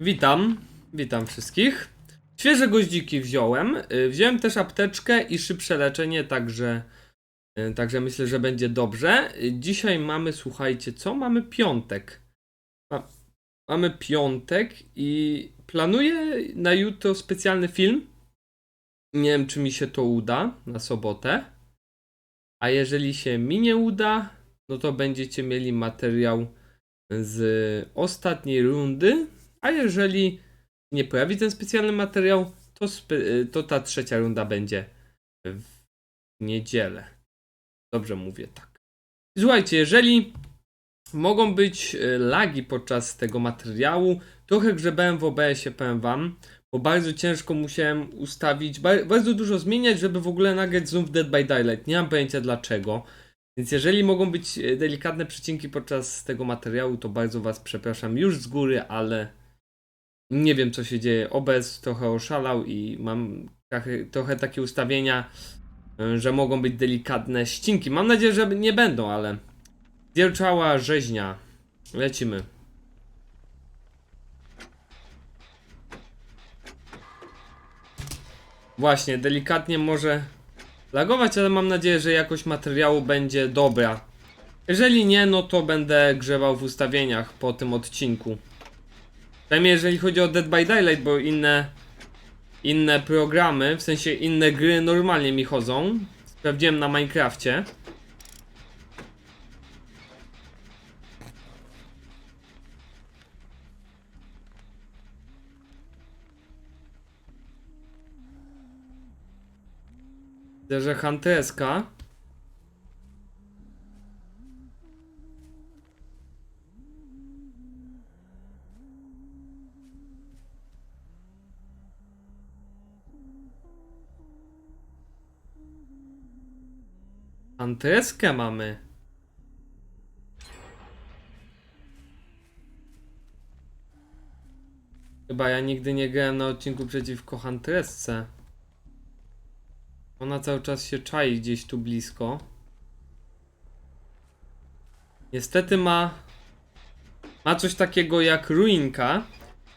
Witam, witam wszystkich. Świeże goździki wziąłem. Y, Wziąłem też apteczkę i szybsze leczenie, także, y, także myślę, że będzie dobrze. Y, Dzisiaj mamy, słuchajcie, co? Mamy piątek. Ma, mamy piątek i planuję na jutro specjalny film. Nie wiem, czy mi się to uda na sobotę. A jeżeli się mi nie uda, no to będziecie mieli materiał z ostatniej rundy. A jeżeli nie pojawi ten specjalny materiał, to, spe- to ta trzecia runda będzie w niedzielę. Dobrze mówię tak. Słuchajcie, jeżeli mogą być e, lagi podczas tego materiału, trochę grzebałem w OBS-ie, powiem wam, bo bardzo ciężko musiałem ustawić, ba- bardzo dużo zmieniać, żeby w ogóle nagrać Zoom w Dead by Daylight. Nie mam pojęcia dlaczego. Więc jeżeli mogą być e, delikatne przecinki podczas tego materiału, to bardzo Was przepraszam już z góry, ale nie wiem co się dzieje. OBS trochę oszalał i mam trochę, takie ustawienia, e, że mogą być delikatne ścinki. Mam nadzieję, że nie będą, ale wierczała rzeźnia. Lecimy. Właśnie, delikatnie może lagować, ale mam nadzieję, że jakość materiału będzie dobra. Jeżeli nie, no to będę grzewał w ustawieniach po tym odcinku. Przynajmniej jeżeli chodzi o Dead by Daylight, bo inne inne programy, w sensie inne gry normalnie mi chodzą. Sprawdziłem na Minecrafcie. Widzę, że Hunteska. Hunterskę mamy. Chyba ja nigdy nie grałem na odcinku przeciwko Huntersce. Ona cały czas się czai gdzieś tu blisko. Niestety ma. Ma coś takiego jak ruinka.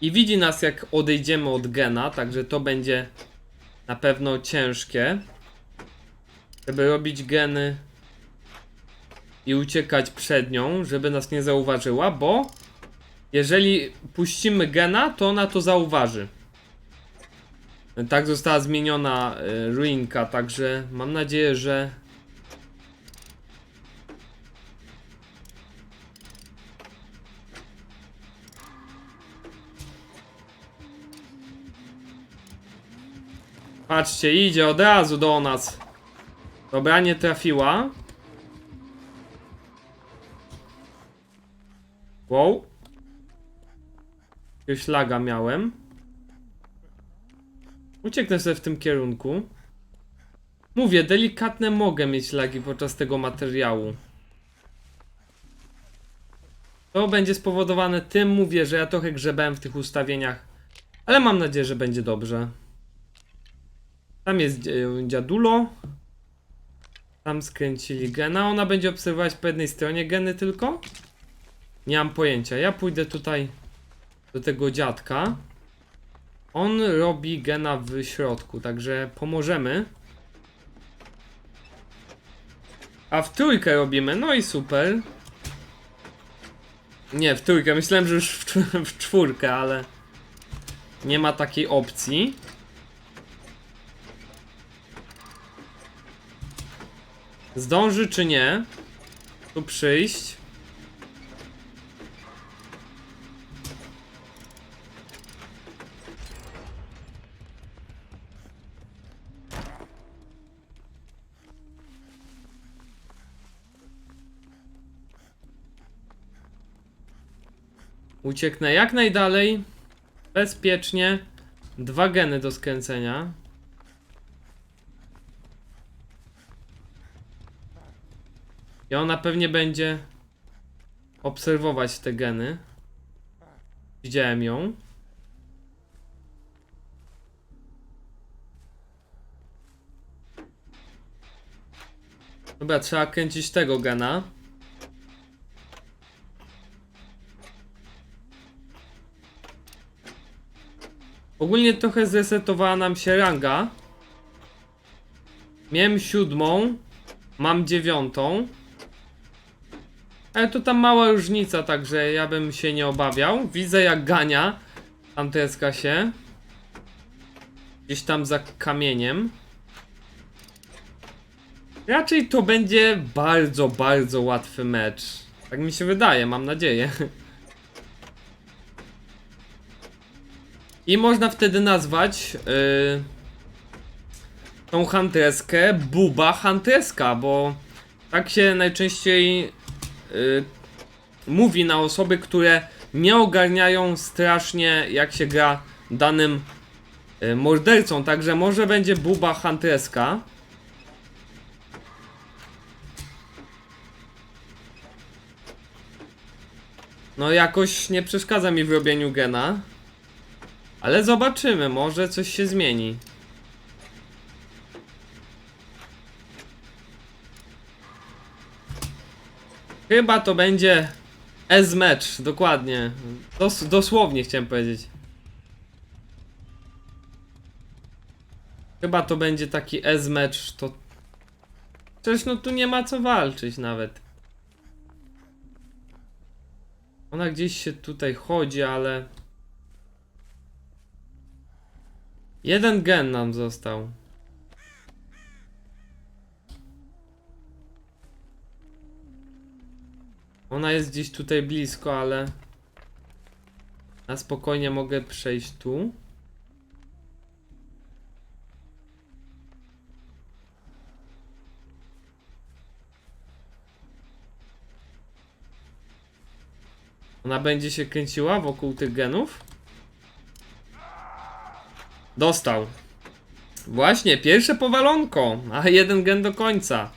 I widzi nas jak odejdziemy od gena, także to będzie na pewno ciężkie. Żeby robić geny i uciekać przed nią, żeby nas nie zauważyła, bo jeżeli puścimy gena, to ona to zauważy. Tak została zmieniona y, ruinka, także mam nadzieję, że. Patrzcie, idzie od razu do nas. Dobra, nie trafiła. Jakiegoś laga miałem. Ucieknę sobie w tym kierunku. Mówię, delikatne mogę mieć lagi podczas tego materiału. To będzie spowodowane tym, mówię, że ja trochę grzebałem w tych ustawieniach. Ale mam nadzieję, że będzie dobrze. Tam jest dziadulo. Tam skręcili gena. Ona będzie obserwować po jednej stronie geny tylko. Nie mam pojęcia. Ja pójdę tutaj do tego dziadka. On robi gena w środku, także pomożemy. A w trójkę robimy, no i super. Nie, w trójkę, myślałem, że już w, cz- w czwórkę, ale nie ma takiej opcji. Zdąży czy nie? Tu przyjść. Ucieknę jak najdalej. Bezpiecznie. Dwa geny do skręcenia. I ona pewnie będzie obserwować te geny. Widziałem ją. Dobra, trzeba kręcić tego gena. Ogólnie trochę zresetowała nam się ranga. Miałem siódmą, mam dziewiątą. Ale to tam mała różnica, także ja bym się nie obawiał. Widzę jak gania Anteska się. Gdzieś tam za kamieniem. Raczej to będzie bardzo, bardzo łatwy mecz. Tak mi się wydaje, mam nadzieję. I można wtedy nazwać yy, tą hantreskę Buba Hantreska, bo tak się najczęściej yy, mówi na osoby, które nie ogarniają strasznie jak się gra danym yy, mordercą. Także może będzie Buba Hantreska. No jakoś nie przeszkadza mi w robieniu gena. Ale zobaczymy, może coś się zmieni. Chyba to będzie S-match, dokładnie. Dos dosłownie chciałem powiedzieć. Chyba to będzie taki S-match, to... Przecież no tu nie ma co walczyć nawet. Ona gdzieś się tutaj chodzi, ale... Jeden gen nam został. Ona jest gdzieś tutaj blisko, ale... Na spokojnie mogę przejść tu. Ona będzie się kręciła wokół tych genów? Dostał. Właśnie, pierwsze powalonko, a jeden gen do końca.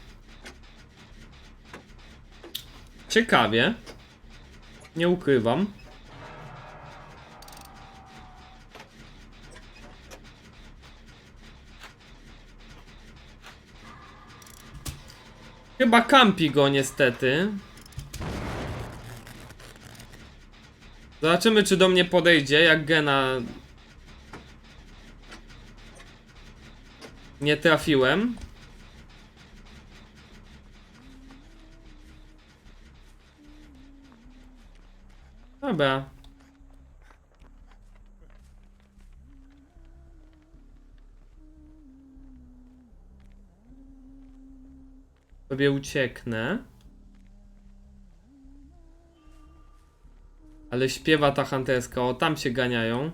Ciekawie. Nie ukrywam. Chyba kampi go niestety. Zobaczymy czy do mnie podejdzie, jak gena Nie trafiłem. Dobra. Sobie ucieknę. Ale śpiewa ta hanteska, o tam się ganiają.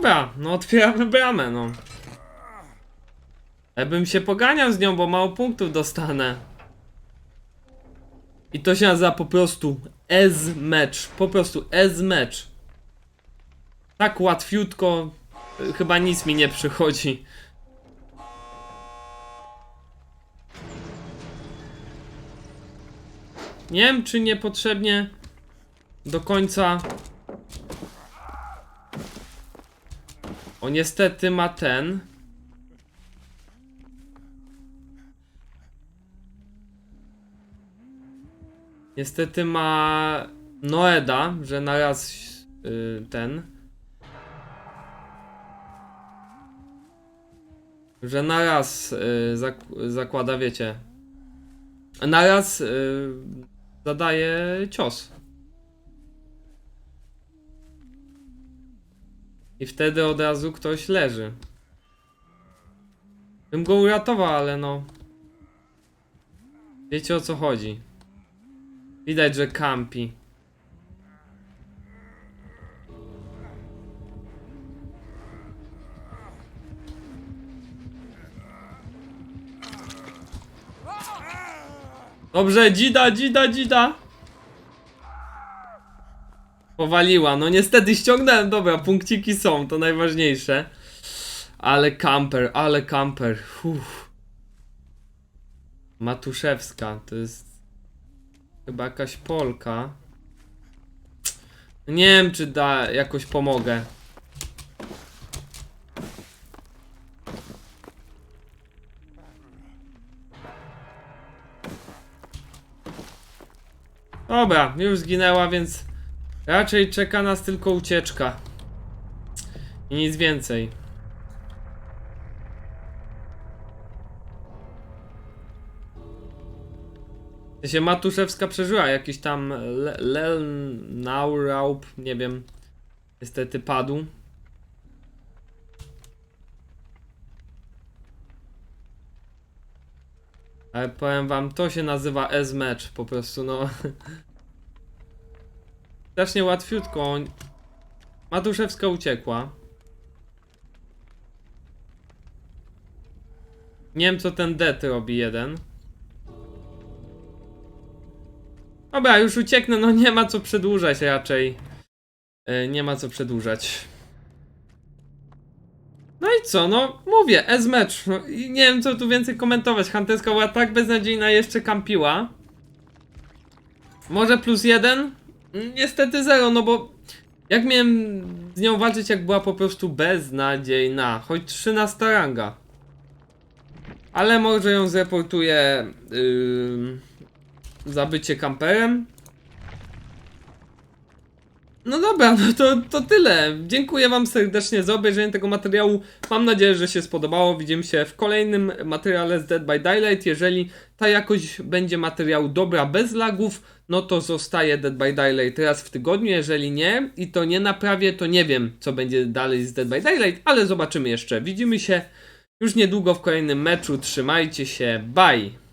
Dobra, no otwieramy bramę, no. Ja bym się poganiał z nią, bo mało punktów dostanę. I to się nazywa po prostu S-match. Po prostu S-match. Tak łatwiutko. y, Chyba nic mi nie przychodzi. Nie wiem, czy niepotrzebnie do końca O niestety ma ten. Niestety ma Noeda, że naraz y, ten. Że naraz y, zak zakłada, wiecie. Naraz y, zadaje cios. I wtedy od razu ktoś leży. Bym go uratował, ale no. Wiecie o co chodzi. Widać, że kampi. Dobrze, dzida, dzida, dzida. Powaliła, no niestety ściągnąłem, dobra, punkciki są, to najważniejsze. Ale kamper, ale kamper, Uff. Matuszewska, to jest chyba jakaś Polka. Nie wiem, czy da, jakoś pomogę. Dobra, już zginęła, więc raczej czeka nas tylko ucieczka. I nic więcej. W Matuszewska przeżyła jakiś tam Le- Lelnauraup, nie wiem. Niestety padł. Ale powiem wam, to się nazywa S-Match, po prostu no. Strasznie łatwiutko. Matuszewska uciekła. Nie wiem co ten det robi jeden. Dobra, już ucieknę, no nie ma co przedłużać raczej. E, nie ma co przedłużać. No i co, no mówię, S-Match. No, nie wiem co tu więcej komentować. Hanteska była tak beznadziejna, jeszcze kampiła. Może plus jeden? Niestety zero, no bo jak miałem z nią walczyć, jak była po prostu beznadziejna. Choć 13 ranga. Ale może ją zreportuję yy, za bycie kamperem. No dobra, no to, to tyle. Dziękuję Wam serdecznie za obejrzenie tego materiału. Mam nadzieję, że się spodobało. Widzimy się w kolejnym materiale z Dead by Daylight. Jeżeli ta jakość będzie materiału dobra, bez lagów, no to zostaje Dead by Daylight raz w tygodniu. Jeżeli nie i to nie naprawię, to nie wiem, co będzie dalej z Dead by Daylight, ale zobaczymy jeszcze. Widzimy się już niedługo w kolejnym meczu. Trzymajcie się. Bye!